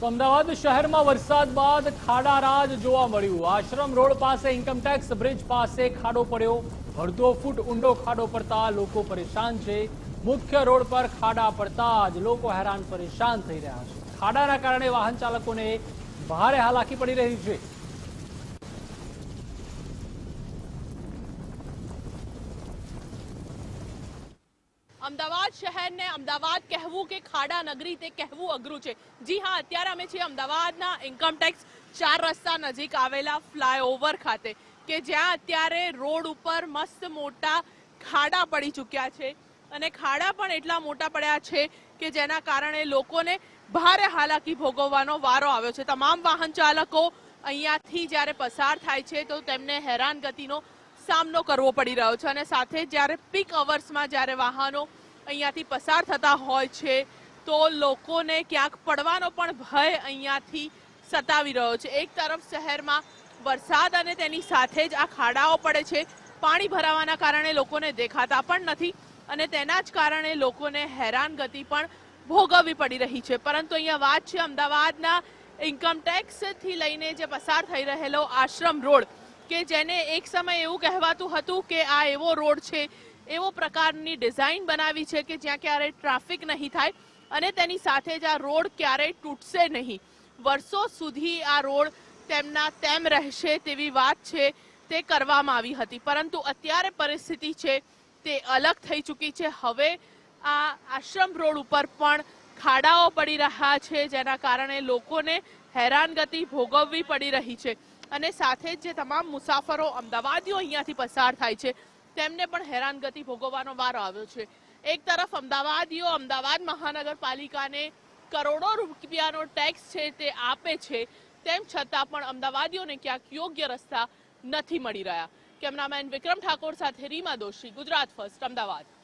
તો અમદાવાદ શહેરમાં વરસાદ બાદ ખાડા રાજ જોવા મળ્યું. આશ્રમ રોડ પાસે ઇન્કમટેક્સ બ્રિજ પાસે ખાડો પડ્યો. અડધો ફૂટ ઊંડો ખાડો પડતા લોકો પરેશાન છે. મુખ્ય રોડ પર ખાડા પડતા જ લોકો હેરાન પરેશાન થઈ રહ્યા છે. ખાડાના કારણે વાહન ચાલકોને ભારે હાલાકી પડી રહી છે. અમદાવાદ શહેરને અમદાવાદ કહેવું કે ખાડા નગરી તે કહેવું અઘરું છે. જી હા, અત્યારે અમે છીએ અમદાવાદના ઇન્કમટેક્સ ચાર રસ્તા નજીક આવેલા ફ્લાયઓવર ખાતે, કે જ્યાં અત્યારે રોડ ઉપર મસ્ત મોટા ખાડા પડી ચૂક્યા છે. અને ખાડા પણ એટલા મોટા પડ્યા છે કે જેના કારણે લોકોને ભારે હાલાકી ભોગવવાનો વારો આવ્યો છે. તમામ વાહન ચાલકો અહીંયાથી જ્યારે પસાર થાય છે તો તેમને હેરાનગતિનો સામનો કરવો પડી રહ્યો છે અને સાથે જ્યારે પીક અવર્સમાં જ્યારે વાહનો અહીંયાથી પસાર થતા હોય છે, તો લોકોને ક્યાંક પડવાનો પણ ભય અહીંયાથી સતાવી રહ્યો છે. એક તરફ શહેરમાં વરસાદ અને તેની સાથે જ આ ખાડાઓ પડે છે. પાણી ભરાવાના કારણે લોકોને દેખાતા પણ નથી અને તેના જ કારણે લોકોને હેરાનગતિ પણ ભોગવવી પડી રહી છે. પરંતુ અહીંયા વાત છે અમદાવાદના ઇન્કમટેક્સથી લઈને જે પસાર થઈ રહેલો આશ્રમ રોડ. કે જેને એક સમય એવું કહેવાતું હતું કે આ એવો રોડ છે, એવો પ્રકારની ડિઝાઇન બનાવી છે કે જ્યાં ક્યારેય ટ્રાફિક નહીં થાય અને તેની સાથે જ આ રોડ ક્યારેય તૂટશે નહીં. વર્ષો સુધી આ રોડ તેમના તેમ રહેશે તેવી વાત છે, તે કરવામાં આવી હતી. પરંતુ અત્યારે પરિસ્થિતિ છે, તે અલગ થઈ ચૂકી છે. હવે આ આશ્રમ રોડ ઉપર પણ ખાડાઓ પડી રહ્યા છે, જેના કારણે લોકોને હેરાનગતિ ભોગવવી પડી રહી છે. અને સાથે જ જે તમામ મુસાફરો અમદાવાદીઓ અહીંયાથી પસાર થાય છે, તેમને પણ હેરાનગતિ ભોગવવાનો વારો આવ્યો છે. એક તરફ અમદાવાદીઓ અમદાવાદ મહાનગરપાલિકાને કરોડો રૂપિયાનો ટેક્સ છે તે આપે છે, તેમ છતાં પણ અમદાવાદીઓને ક્યાંક યોગ્ય રસ્તા નથી મળી રહ્યા. કેમેરામેન વિક્રમ ઠાકોર સાથે રીમા દોશી, ગુજરાત ફર્સ્ટ, અમદાવાદ.